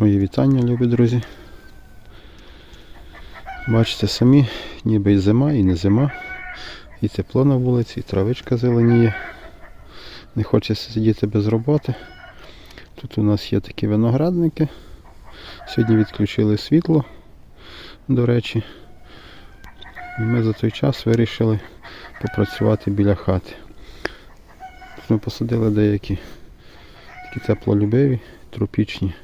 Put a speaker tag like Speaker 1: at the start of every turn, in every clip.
Speaker 1: Мої вітання, любі друзі. Бачите самі, ніби і зима, і не зима. І тепло на вулиці, і травичка зеленіє. Не хочеться сидіти без роботи. Тут у нас є такі виноградники. Сьогодні відключили світло, до речі. І ми за той час вирішили попрацювати біля хати. Тут ми посадили деякі такі теплолюбиві, тропічні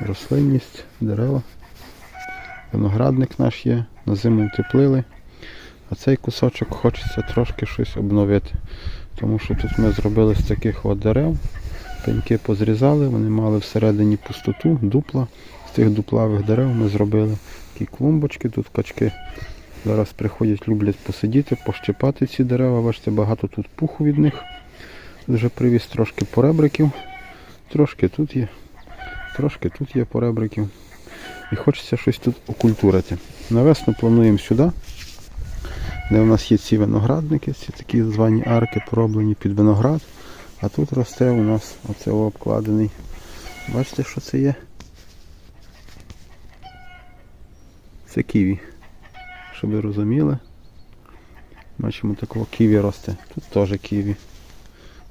Speaker 1: рослинність, дерева. Виноградник наш є, на зиму утеплили. А цей кусочок хочеться трошки щось обновити. Тому що тут ми зробили з таких от дерев. Пеньки позрізали, вони мали всередині пустоту, дупла. З тих дуплавих дерев ми зробили такі клумбочки, тут качки. Зараз приходять, люблять посидіти, пощипати ці дерева. Бачите, багато тут пуху від них. Вже привіз трошки поребриків. Трошки тут є. Трошки тут є поребриків. І хочеться щось тут окультурити. На весну плануємо сюди, де у нас є ці виноградники, ці такі звані арки пороблені під виноград. А тут росте у нас оце обкладений. Бачите, що це є? Це ківі. Щоб ви розуміли. Бачимо такого ківі росте. Тут теж ківі.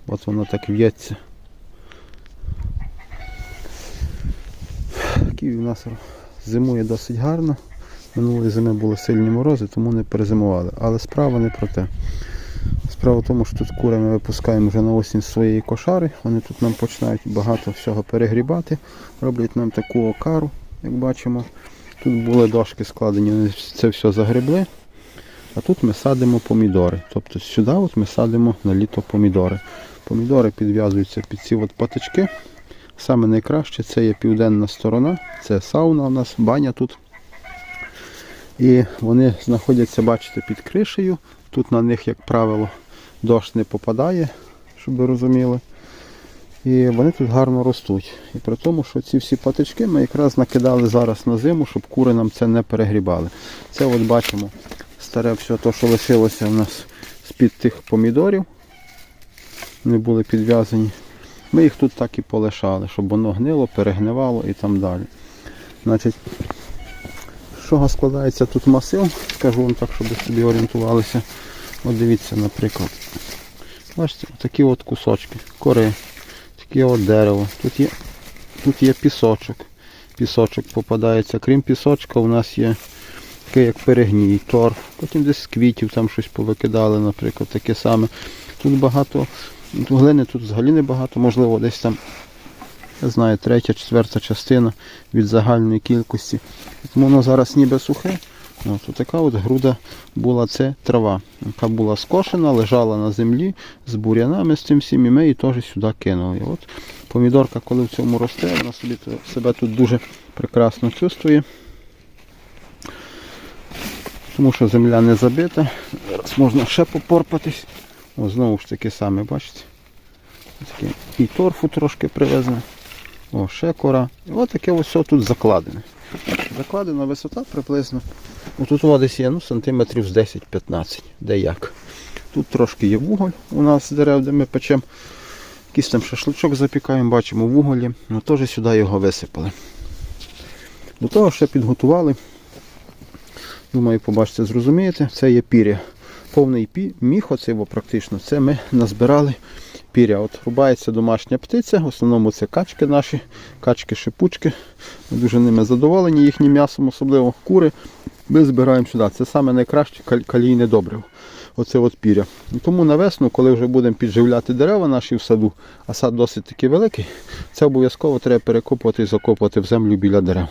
Speaker 1: От воно так в'ється. Ківі у нас зимує досить гарно. Минулої зими були сильні морози, тому не перезимували. Але справа не про те. Справа в тому, що тут кури ми випускаємо вже на осінь своєї кошари. Вони тут нам починають багато всього перегрібати, роблять нам таку окару, як бачимо. Тут були дошки складені, вони це все загребли. А тут ми садимо помідори. Тобто сюди от ми садимо на літо помідори. Помідори підв'язуються під ці от патички. Саме найкраще це є південна сторона, це сауна у нас, баня тут. І вони знаходяться, бачите, під кришею. Тут на них, як правило, дощ не попадає, щоб ви розуміли. І вони тут гарно ростуть. І при тому, що ці всі патички ми якраз накидали зараз на зиму, щоб кури нам це не перегрібали. Це от бачимо старе все те, що лишилося у нас з-під тих помідорів. Вони були підв'язані. Ми їх тут так і полишали, щоб воно гнило, перегнивало і там далі. Значить, з чого складається тут масив, скажу вам так, щоб ви собі орієнтувалися. От дивіться, наприклад. Бачите, такі от кусочки, кори, таке от дерево. Тут є, тут є пісочок. Пісочок попадається. Крім пісочка, у нас є таке як перегній, торф. Потім десь з квітів там щось повикидали, наприклад, таке саме. Тут багато глини тут взагалі не багато, можливо, десь там, я знаю, третя, четверта частина від загальної кількості. Тому воно зараз ніби сухе. От така от груда була це трава, яка була скошена, лежала на землі з бур'янами з цим всім, і ми її теж сюди кинули. От Помідорка, коли в цьому росте, вона собі себе тут дуже прекрасно чувствує. Тому що земля не забита. Зараз можна ще попорпатись. О, знову ж таки саме, бачите? Таке. І торфу трошки привезли. О, ще кора. І ось таке ось тут закладене. Закладена висота приблизно. Тут у десь є ну, сантиметрів з 10-15, де як. Тут трошки є вуголь у нас дерев, де ми печемо. Якийсь там шашличок запікаємо, бачимо вуголі. Ну, теж сюди його висипали. До того ще підготували. Думаю, побачите, зрозумієте, це є пір'я. Повний міх, оце його практично, це ми назбирали пір'я. От рубається домашня птиця, в основному це качки наші, качки-шипучки. Ми дуже ними задоволені, їхнім м'ясом, особливо кури. Ми збираємо сюди. Це саме найкраще калійне добриво. Оце от пір'я. Тому на весну, коли вже будемо підживляти дерева наші в саду, а сад досить таки великий, це обов'язково треба перекопувати і закопувати в землю біля дерев.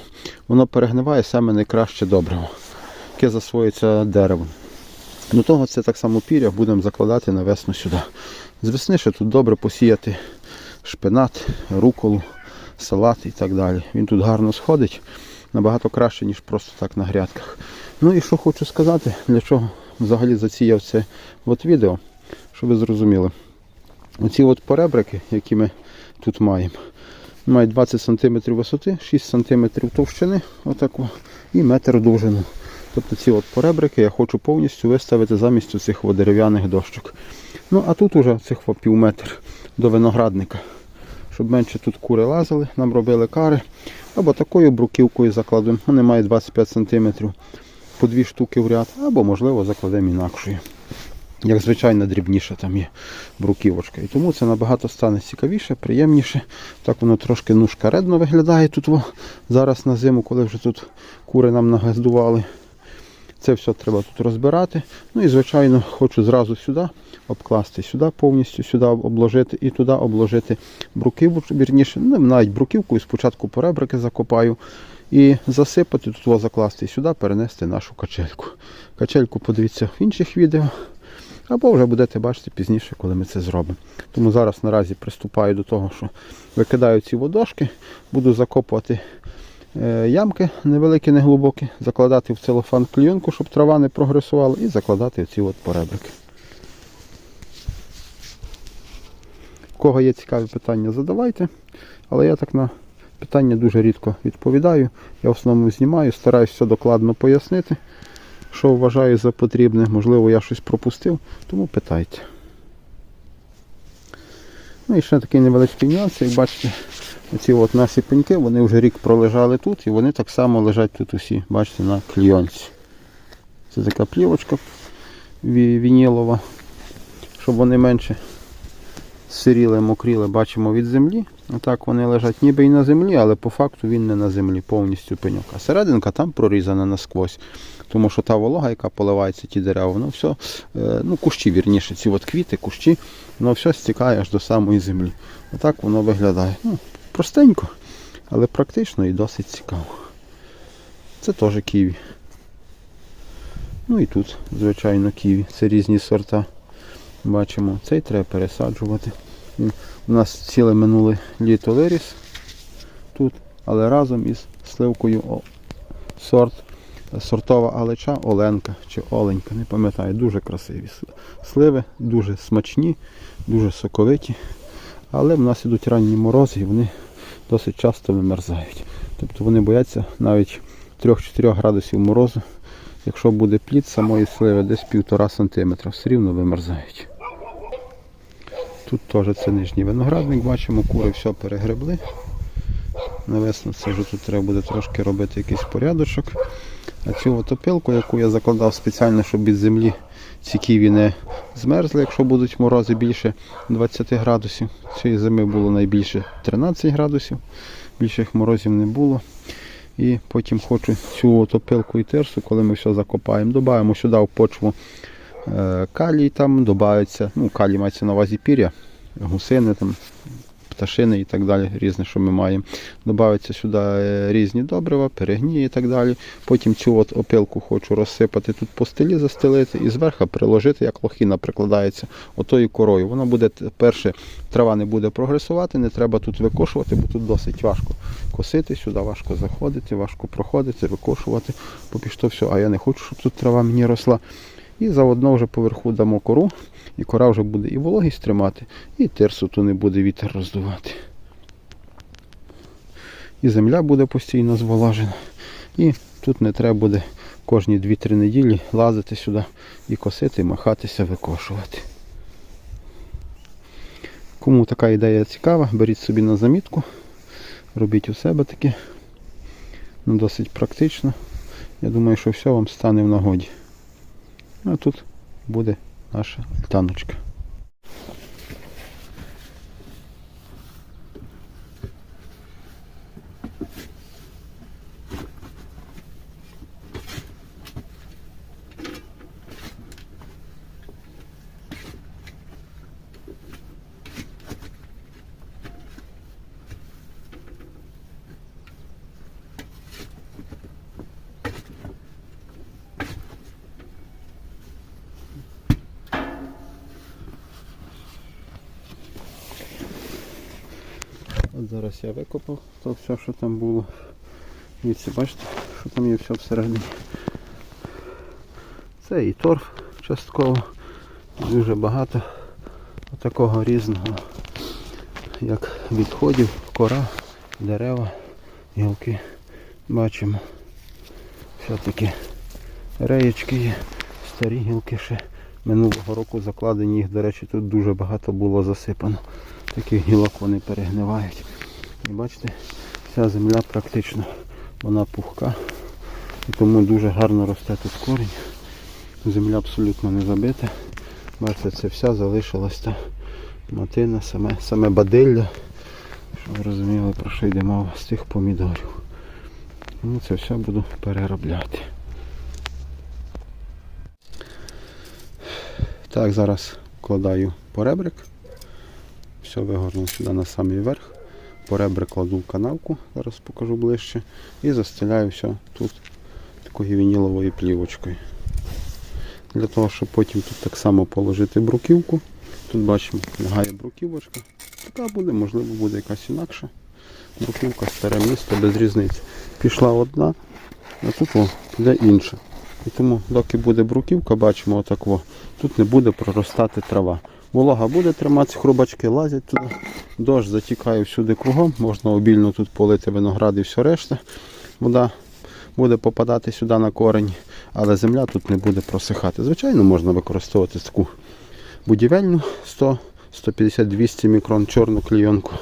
Speaker 1: Воно перегниває саме найкраще добриво, яке засвоїться деревом. До того це так само пір'я будемо закладати на весну сюди. З весни ще тут добре посіяти шпинат, руколу, салат і так далі. Він тут гарно сходить, набагато краще, ніж просто так на грядках. Ну і що хочу сказати, для чого взагалі засіяв це от відео, щоб ви зрозуміли. Оці от поребрики, які ми тут маємо, мають 20 см висоти, 6 см товщини, отаку, і метр довжину. Тобто ці от поребрики я хочу повністю виставити замість цих дерев'яних дощок. Ну а тут уже цих пів метр до виноградника, щоб менше тут кури лазили, нам робили кари. Або такою бруківкою закладемо. Вони мають 25 см по дві штуки в ряд, або можливо закладемо інакшою. Як звичайно дрібніша там є бруківочка. І тому це набагато стане цікавіше, приємніше. Так воно трошки ну, шкаредно виглядає тут зараз на зиму, коли вже тут кури нам нагездували. Це все треба тут розбирати. Ну і звичайно хочу зразу сюди обкласти, сюди повністю сюди обложити і туди обложити бруківку, вірніше, ну навіть бруківкою спочатку поребрики закопаю і засипати тут закласти і сюди перенести нашу качельку. Качельку подивіться в інших відео. Або вже будете бачити пізніше, коли ми це зробимо. Тому зараз наразі приступаю до того, що викидаю ці водошки, буду закопувати ямки невеликі, неглибокі, закладати в целофан клійонку, щоб трава не прогресувала, і закладати в ці от поребрики. У кого є цікаві питання, задавайте. Але я так на питання дуже рідко відповідаю. Я в основному знімаю, стараюсь все докладно пояснити що вважаю за потрібне. Можливо, я щось пропустив, тому питайте. Ну і ще такий невеличкий нюанс, як бачите, оці от наші пеньки, вони вже рік пролежали тут і вони так само лежать тут усі, бачите, на клійонці. Це така плівочка вінілова, щоб вони менше сиріли, мокріли, бачимо від землі. Отак вони лежать ніби і на землі, але по факту він не на землі, повністю пеньок. А серединка там прорізана насквозь. Тому що та волога, яка поливається, ті дерева, воно все, е, ну кущі вірніше, ці от квіти, кущі, воно все стікає аж до самої землі. Отак воно виглядає. Ну, простенько, але практично і досить цікаво. Це теж ківі. Ну і тут, звичайно, ківі. Це різні сорта. Бачимо, цей треба пересаджувати. У нас ціле минуле літо виріс тут, але разом із сливкою сорт сортова алеча Оленка чи Оленька, не пам'ятаю, дуже красиві сливи, дуже смачні, дуже соковиті. Але в нас ідуть ранні морози і вони досить часто вимерзають. Тобто вони бояться навіть 3-4 градусів морозу. Якщо буде плід самої сливи десь 1,5 см, все рівно вимерзають. Тут теж це нижній виноградник, бачимо, кури все перегребли. На весну це вже тут треба буде трошки робити якийсь порядочок. А цю отопилку, яку я закладав спеціально, щоб від землі ці ківі не змерзли, якщо будуть морози більше 20 градусів. Цієї зими було найбільше 13 градусів, більших морозів не було. І потім хочу цю отопилку і терсу, коли ми все закопаємо, додаємо сюди в почву е, калій, там додається, ну калій мається на увазі пір'я, гусини там пташини і так далі, різне, що ми маємо. Добавиться сюди е, різні добрива, перегнії і так далі. Потім цю от опилку хочу розсипати тут по стелі, застелити і зверху приложити, як лохіна прикладається отою корою. Воно буде перше, трава не буде прогресувати, не треба тут викошувати, бо тут досить важко косити, сюди важко заходити, важко проходити, викошувати. Поки що все, а я не хочу, щоб тут трава мені росла. І заодно вже поверху дамо кору, і кора вже буде і вологість тримати, і терсу то не буде вітер роздувати. І земля буде постійно зволажена. І тут не треба буде кожні 2-3 неділі лазити сюди і косити, махатися, викошувати. Кому така ідея цікава, беріть собі на замітку, робіть у себе таке. Ну, Досить практично. Я думаю, що все вам стане в нагоді. А тут буде наша альтаночка. От зараз я викопав то все, що там було. Дивіться, бачите, що там є все всередині. Це і торф частково. Дуже багато такого різного, як відходів, кора, дерева, гілки. Бачимо. Все-таки реєчки є, старі гілки ще Минулого року закладені їх, до речі, тут дуже багато було засипано. Таких гілок вони перегнивають. І бачите, вся земля практично вона пухка. І тому дуже гарно росте тут корінь. Земля абсолютно не забита. Бачите, це вся залишилась та матина, саме, саме бадилля. Щоб ви розуміли, про що йде мова з тих помідорів. Тому це все буду переробляти. Так, зараз вкладаю поребрик. Все вигорну сюди на самий верх. Поребрик кладу в канавку, зараз покажу ближче. І застеляю все тут такою вініловою плівочкою. Для того, щоб потім тут так само положити бруківку. Тут бачимо, лягає бруківочка. Така буде, можливо, буде якась інакша. Бруківка, старе місто, без різниці. Пішла одна, а тут о, піде інша. І тому, доки буде бруківка, бачимо отак о, тут не буде проростати трава. Волога буде триматися, хрубачки лазять туди, дощ затікає всюди кругом, можна обільно тут полити виноград і все решта. Вода буде попадати сюди на корень, але земля тут не буде просихати. Звичайно, можна використовувати таку будівельну 100, 150, 200 мікрон чорну клійонку.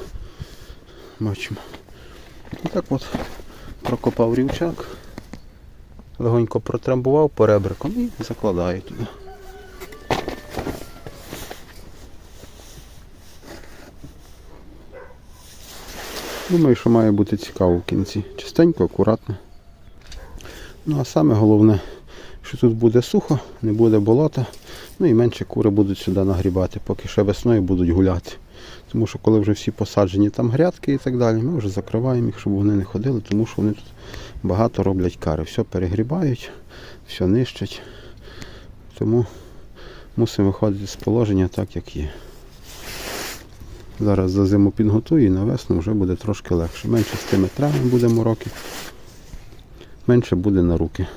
Speaker 1: Бачимо. І так от прокопав рівчак, легонько протрамбував поребриком і закладаю туди. Думаю, що має бути цікаво в кінці. Чистенько, акуратно. Ну а саме головне, що тут буде сухо, не буде болота, ну і менше кури будуть сюди нагрібати, поки ще весною будуть гуляти. Тому що коли вже всі посаджені там грядки і так далі, ми вже закриваємо їх, щоб вони не ходили, тому що вони тут багато роблять кари. Все перегрібають, все нищать. Тому мусимо виходити з положення так, як є. Зараз за зиму підготую і на весну вже буде трошки легше. Менше з тими травами буде мороки, менше буде на руки.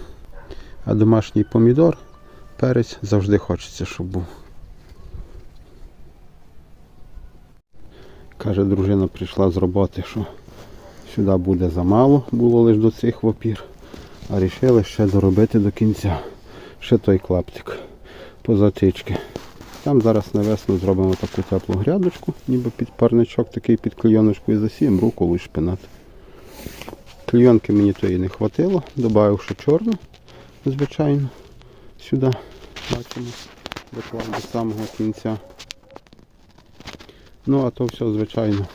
Speaker 1: А домашній помідор, перець завжди хочеться, щоб був. Каже, дружина прийшла з роботи, що сюди буде замало, було лише до цих вопір. А вирішили ще доробити до кінця. Ще той клаптик позатички. Там зараз на весну зробимо таку теплу грядочку, ніби під парничок такий під клейоночку і засіємо і шпинат. Клейонки мені тої не хватило, додав ще чорну, звичайно, сюди бачимо, доклав до самого кінця. Ну а то все, звичайно,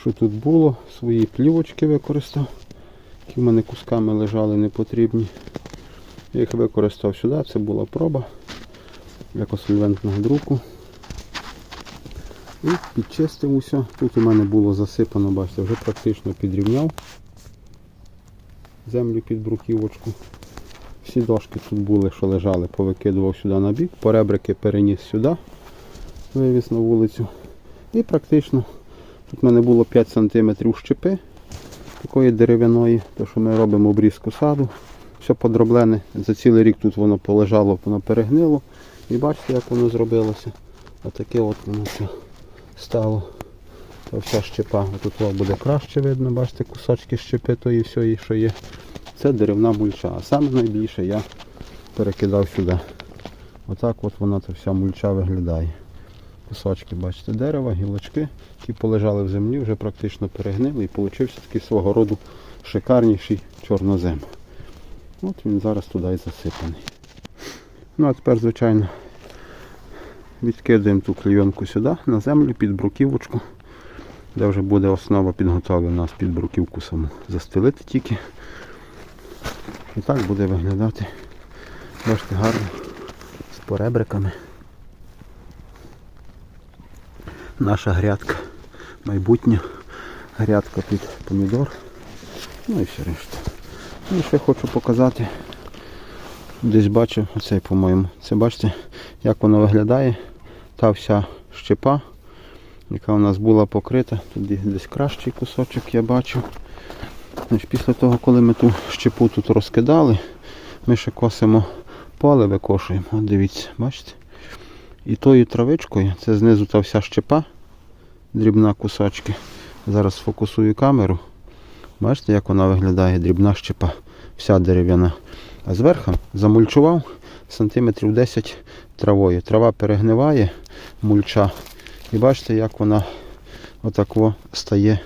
Speaker 1: що тут було, свої плівочки використав, які в мене кусками лежали непотрібні. Я їх використав сюди, це була проба якосольвентного друку. І підчистив усе. Тут у мене було засипано, бачите, вже практично підрівняв землю під бруківочку. Всі дошки тут були, що лежали, повикидував сюди на бік, поребрики переніс сюди, вивіз на вулицю. І практично тут в мене було 5 см щепи такої дерев'яної, то що ми робимо обрізку саду. Все подроблене. За цілий рік тут воно полежало, воно перегнило. І бачите, як воно зробилося. Отаке от воно все стало. Та вся щепа. Тут буде краще видно, бачите, кусочки щепи тої всієї, що є. Це деревна мульча. А саме найбільше я перекидав сюди. Отак от вона та вся мульча виглядає. Кусочки, бачите, дерева, гілочки, які полежали в землі, вже практично перегнили і получився такий свого роду шикарніший чорнозем. От він зараз туди і засипаний. Ну а тепер, звичайно, відкидаємо ту клейонку сюди, на землю під бруківочку, де вже буде основа підготовлена нас під бруківку саму. Застелити тільки. І так буде виглядати. Бачите, гарно з поребриками. Наша грядка майбутня грядка під помідор. Ну і все решта. Ну і ще хочу показати. Десь бачив оцей, по-моєму. Це бачите, як воно виглядає. Та вся щепа, яка у нас була покрита. Тут десь кращий кусочок я бачу. Після того, коли ми ту щепу тут розкидали, ми ще косимо поле, викошуємо. От дивіться, бачите? І тою травичкою, це знизу та вся щепа, дрібна кусочки. Зараз сфокусую камеру. Бачите, як вона виглядає, дрібна щепа, вся дерев'яна. А зверху замульчував сантиметрів 10 травою. Трава перегниває, мульча. І бачите, як вона отако стає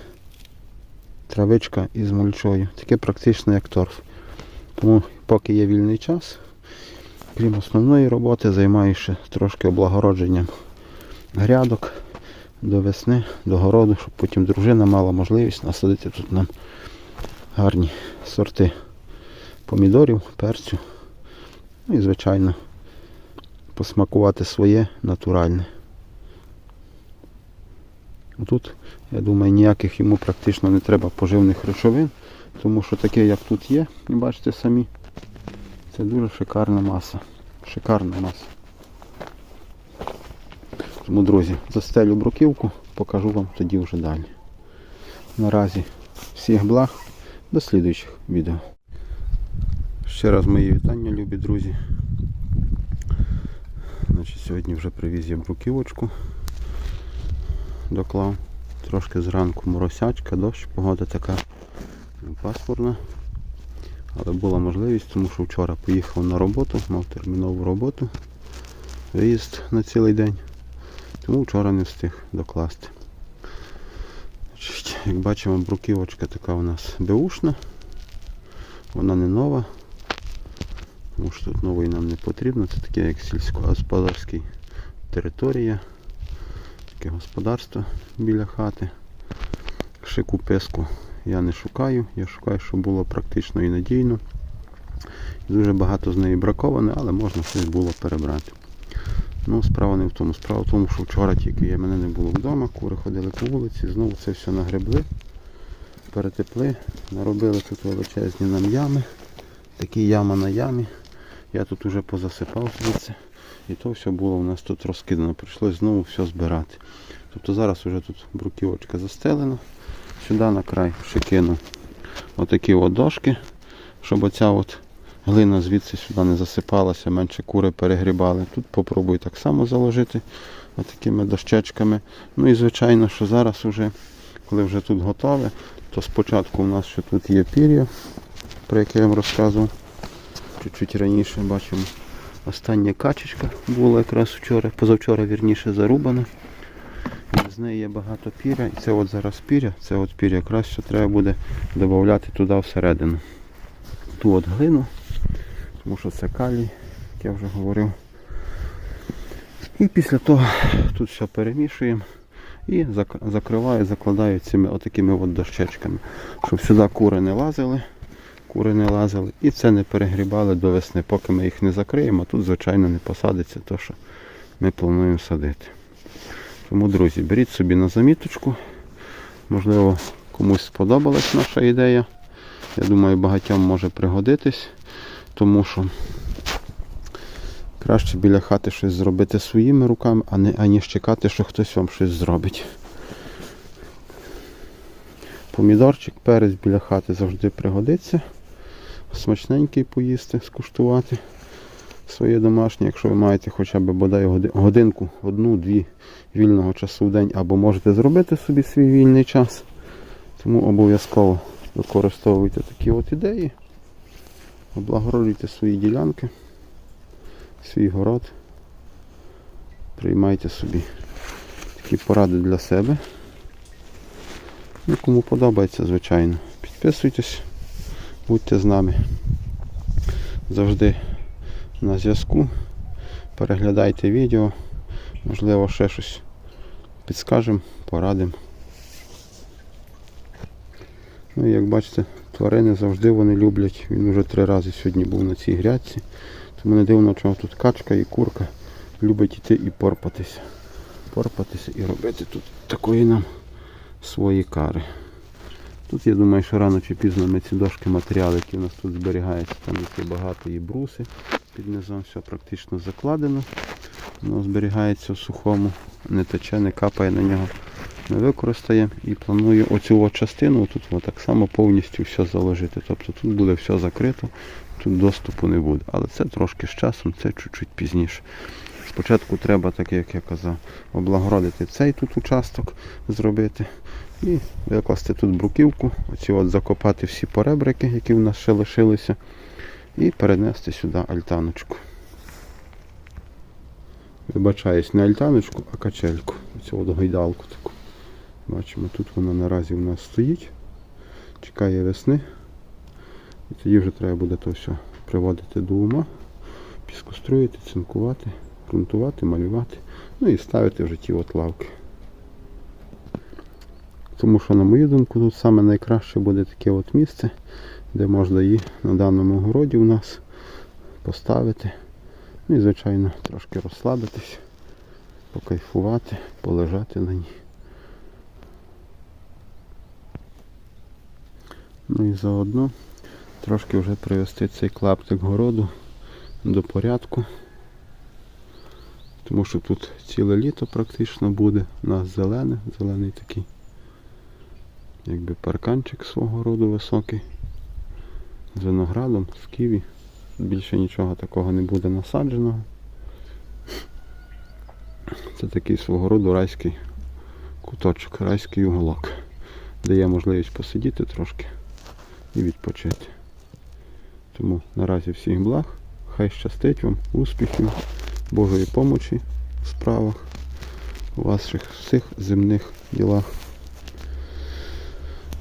Speaker 1: травичка із мульчою. Таке практично як торф. Тому поки є вільний час, крім основної роботи, займаюся трошки облагородженням грядок до весни, до городу, щоб потім дружина мала можливість насадити тут нам гарні сорти помідорів, перцю. Ну і, звичайно, посмакувати своє натуральне. Тут, я думаю, ніяких йому практично не треба поживних речовин, тому що таке, як тут є, бачите самі, це дуже шикарна маса. Шикарна маса. Тому, друзі, застелю бруківку, покажу вам тоді вже далі. Наразі всіх благ, до слідуючих відео. Ще раз мої вітання, любі друзі. Значить, сьогодні вже привіз я бруківочку. Доклав. Трошки зранку моросячка, дощ, погода така пасмурна. Але була можливість, тому що вчора поїхав на роботу, мав термінову роботу, виїзд на цілий день. Тому вчора не встиг докласти. Як бачимо, бруківочка така у нас беушна. Вона не нова. Тому що тут нової нам не потрібно. Це таке як сільськогосподарська територія. Таке господарство біля хати. Шику песку я не шукаю. Я шукаю, щоб було практично і надійно. Дуже багато з неї браковане, але можна щось було перебрати. Ну, справа не в тому. Справа в тому, що вчора тільки я мене не було вдома, кури ходили по вулиці, знову це все нагребли, перетепли, наробили тут величезні нам ями. Такі яма на ямі. Я тут уже позасипав звідси. І то все було у нас тут розкидано. Прийшлось знову все збирати. Тобто зараз вже тут бруківочка застелена. Сюди на край ще кину отакі от дошки, щоб оця от глина звідси сюди не засипалася, менше кури перегрібали. Тут попробую так само заложити отакими дощечками. Ну і звичайно, що зараз уже, коли вже тут готове, то спочатку у нас ще тут є пір'я, про яке я вам розказував. Чуть-чуть раніше бачимо. Остання качечка була якраз вчора, позавчора вірніше зарубана. З неї є багато піря. І це от зараз піря, це от піря якраз що треба буде додати туди всередину. Ту от глину, тому що це калій, як я вже говорив. І після того тут все перемішуємо і закриваю, закладаю цими отакими от дощечками, щоб сюди кури не лазили кури не лазили і це не перегрібали до весни. Поки ми їх не закриємо, тут, звичайно, не посадиться те, що ми плануємо садити. Тому, друзі, беріть собі на заміточку. Можливо, комусь сподобалась наша ідея. Я думаю, багатьом може пригодитись, тому що краще біля хати щось зробити своїми руками, а не аніж чекати, що хтось вам щось зробить. Помідорчик, перець біля хати завжди пригодиться. Смачненький поїсти, скуштувати своє домашнє, якщо ви маєте хоча б бодай годинку, одну-дві вільного часу в день, або можете зробити собі свій вільний час. Тому обов'язково використовуйте такі от ідеї, облагороджуйте свої ділянки, свій город. Приймайте собі такі поради для себе. Ну, кому подобається, звичайно. Підписуйтесь, будьте з нами завжди на зв'язку. Переглядайте відео, можливо, ще щось підскажемо, порадимо. Ну і як бачите, тварини завжди вони люблять. Він вже три рази сьогодні був на цій грядці. Тому не дивно, чого тут качка і курка любить іти і порпатися. Порпатися і робити тут такої нам свої кари. Тут я думаю, що рано чи пізно ми ці дошки матеріали, які у нас тут зберігаються, там є багато і бруси. Під низом все практично закладено. Воно зберігається в сухому, не тече, не капає на нього. Ми використаємо і планую оцю частину тут так само повністю все заложити. Тобто тут буде все закрито, тут доступу не буде. Але це трошки з часом, це чуть-чуть пізніше. Спочатку треба, так як я казав, облагородити цей тут участок, зробити і викласти тут бруківку, оці от закопати всі поребрики, які в нас ще лишилися, і перенести сюди альтаночку. Вибачаюсь, не альтаночку, а качельку. Цю от гойдалку таку. Бачимо, тут вона наразі у нас стоїть. Чекає весни. І тоді вже треба буде то все приводити до ума, піскоструїти, цинкувати, ґрунтувати, малювати. Ну і ставити вже ті от лавки. Тому що, на мою думку, тут саме найкраще буде таке от місце, де можна її на даному городі у нас поставити. Ну і, звичайно, трошки розслабитись, покайфувати, полежати на ній. Ну і заодно трошки вже привести цей клаптик городу до порядку. Тому що тут ціле літо практично буде. У нас зелене, зелений такий якби парканчик свого роду високий. З виноградом, з ківі. Більше нічого такого не буде насадженого. Це такий свого роду райський куточок, райський уголок, де є можливість посидіти трошки і відпочити. Тому наразі всіх благ. Хай щастить вам, успіхів, Божої помочі в справах, у ваших всіх земних ділах.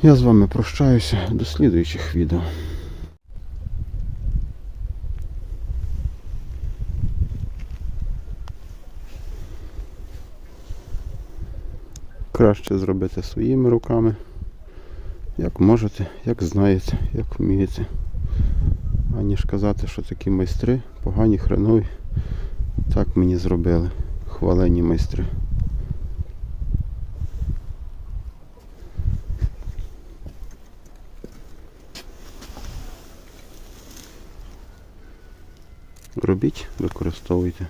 Speaker 1: Я з вами прощаюся до слідуючих відео. Краще зробити своїми руками, як можете, як знаєте, як вмієте. Аніж казати, що такі майстри погані, хренові. Так мені зробили. Хвалені майстри. Робіть, використовуйте.